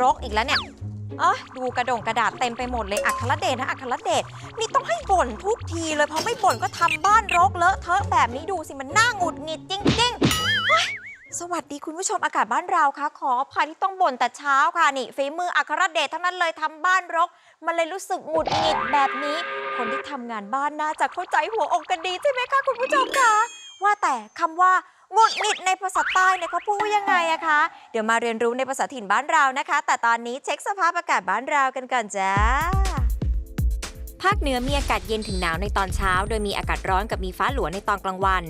รกอีกแล้วเนี่ยเอ้ยดูกระดงกระดาษเต็มไปหมดเลยอัครเดชนะอัครเดชนี่ต้องให้บ่นทุกทีเลยเพราะไม่บ่นก็ทำบ้านรกเลอะเทอะแบบนี้ดูสิมันน่าหงุดหงิดจริงๆเฮ้ยสวัสดีคุณผู้ชมอากาศบ้านเราค่ะ ขออภัยที่ต้องบ่นแต่เช้าค่ะนี่ฝีมืออัครเดชทั้งนั้นเลยทำบ้านรก มันเลยรู้สึกหงุดหงิดแบบนี้ คนที่ทำงานบ้านน่าจะเข้าใจหัวอกกันดีใช่ไหมคะคุณผู้ชมคะว่าแต่คำว่า หงุดหงิดในภาษาใต้เนี่ยเขาพูดว่ายังไงอะคะ เดี๋ยวมาเรียนรู้ในภาษาถิ่นบ้านเรานะคะ แต่ตอนนี้เช็คสภาพอากาศบ้านเรากันก่อนจ้า ภาคเหนือมีอากาศเย็นถึงหนาวในตอนเช้า โดยมีอากาศร้อนกับมีฟ้าหลัวในตอนกลางวัน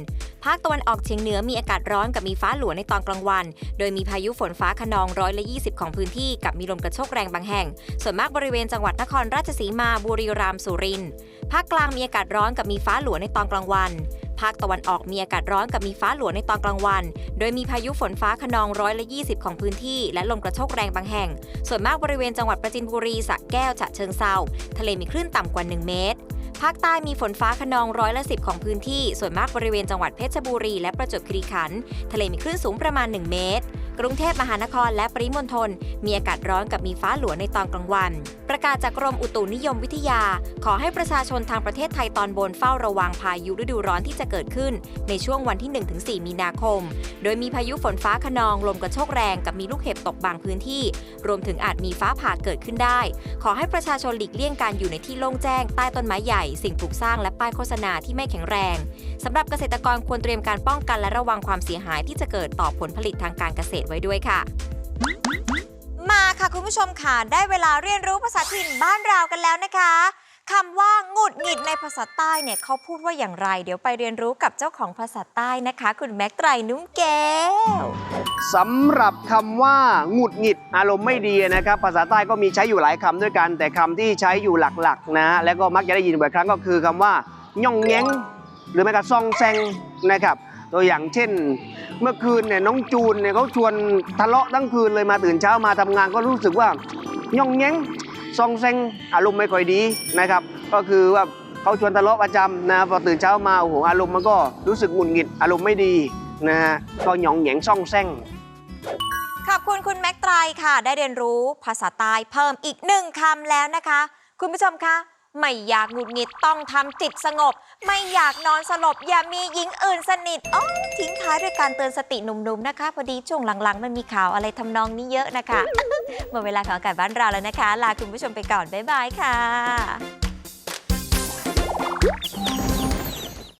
ภาคตะวันออกเฉียงเหนือมีอากาศร้อนกับมีฟ้าหลัวในตอนกลางวัน โดยมีพายุฝนฟ้าขนองร้อยละ20 ของพื้นที่กับมีลมกระโชกแรงบางแห่ง ส่วนมากบริเวณจังหวัดนครราชสีมาบุรีรัมย์สุรินทร์ภาคกลางมีอากาศร้อนกับมีฟ้าหลัวในตอนกลางวัน ภาคตะวันออกมีอากาศร้อนกับมีฟ้าหลัวในตอนกลางวัน โดยมีพายุฝนฟ้าขนองร้อยละ 20 ของพื้นที่ และลมกระโชกแรงบางแห่ง ส่วนมากบริเวณจังหวัดประจินบุรีสระแก้วฉะเชิงเซาทะเลมีคลื่นต่ำกว่า 1 เมตรภาคใต้มีฝนฟ้าขนองร้อยละ10ของพื้นที่ ส่วนมากบริเวณจังหวัดเพชรบุรี และประจวบคีรีขันธ์ทะเลมีคลื่นสูงประมาณ 1 เมตร กรุงเทพมหานครและปริมณฑลมีอากาศร้อนกับมีฟ้าหลัวในตอนกลางวัน ประกาศจากกรมอุตุนิยมวิทยา ขอให้ประชาชนทางประเทศไทยตอนบนเฝ้าระวังพายุฤดูร้อนที่จะเกิดขึ้น ในช่วงวันที่ 1-4 มีนาคม โดยมีพายุฝนฟ้าขนองลมกระโชกแรงกับมีลูกเห็บตกบางพื้นที่ รวมถึงอาจมีฟ้าผ่าเกิดขึ้นได้ ขอให้ประชาชนหลีกเลี่ยงการอยู่ในที่โล่งแจ้งใต้ต้นไม้ใหญ่ สิ่งปลูกสร้างและป้ายโฆษณาที่ไม่แข็งแรงสำหรับเกษตรกรควรเตรียมการป้องกันและระวังความเสียหายที่จะเกิดต่อผลผลิตทางการเกษตรไว้ด้วยค่ะ มาค่ะคุณผู้ชมค่ะ ได้เวลาเรียนรู้ภาษาถิ่นบ้านเรากันแล้วนะคะคำว่าหงุดหงิดในภาษาใต้เนี่ยเขาพูดว่าอย่างไร เดี๋ยวไปเรียนรู้กับเจ้าของภาษาใต้นะคะ คุณแม็กไตรนุ่มแก้วสำหรับคำว่าหงุดหงิดอารมณ์ไม่ดีนะครับ ภาษาใต้ก็มีใช้อยู่หลายคำด้วยกัน แต่คำที่ใช้อยู่หลักๆ นะฮะแล้วก็มักจะได้ยินบ่อยครั้งก็คือคำว่าย่องแย้ง หรือแม้กระทั่งซองแซงนะครับ ตัวอย่างเช่น เมื่อคืนเนี่ยน้องจูนเนี่ยเขาชวนทะเลาะทั้งคืนเลยมาตื่นเช้ามาทำงานก็รู้สึกว่าย่องแยงซองแซงอารมณ์ไม่ค่อยดีนะครับ ก็คือว่าเขาชวนทะเลาะประจำนะพอตื่นเช้ามาโอ้โหอารมณ์มันก็รู้สึกหงุดหงิดอารมณ์ไม่ดีนะฮะก็หยองแหยงซ่องแซง ขอบคุณคุณแม็กไตรค่ะ ได้เรียนรู้ภาษาใต้เพิ่มอีกหนึ่งคำแล้วนะคะ คุณผู้ชมคะ ไม่อยากหงุดหงิดต้องทำจิตสงบ ไม่อยากนอนสลบอย่ามีหญิงอื่นสนิทอ๋อทิ้งท้ายด้วยการเตือนสติหนุ่มๆนะคะ พอดีช่วงหลังๆ มันมีข่าวอะไรทำนองนี้เยอะนะคะหมดเวลาของอากาศบ้านเราแล้วนะคะ ลาคุณผู้ชมไปก่อน บ๊ายบายค่ะ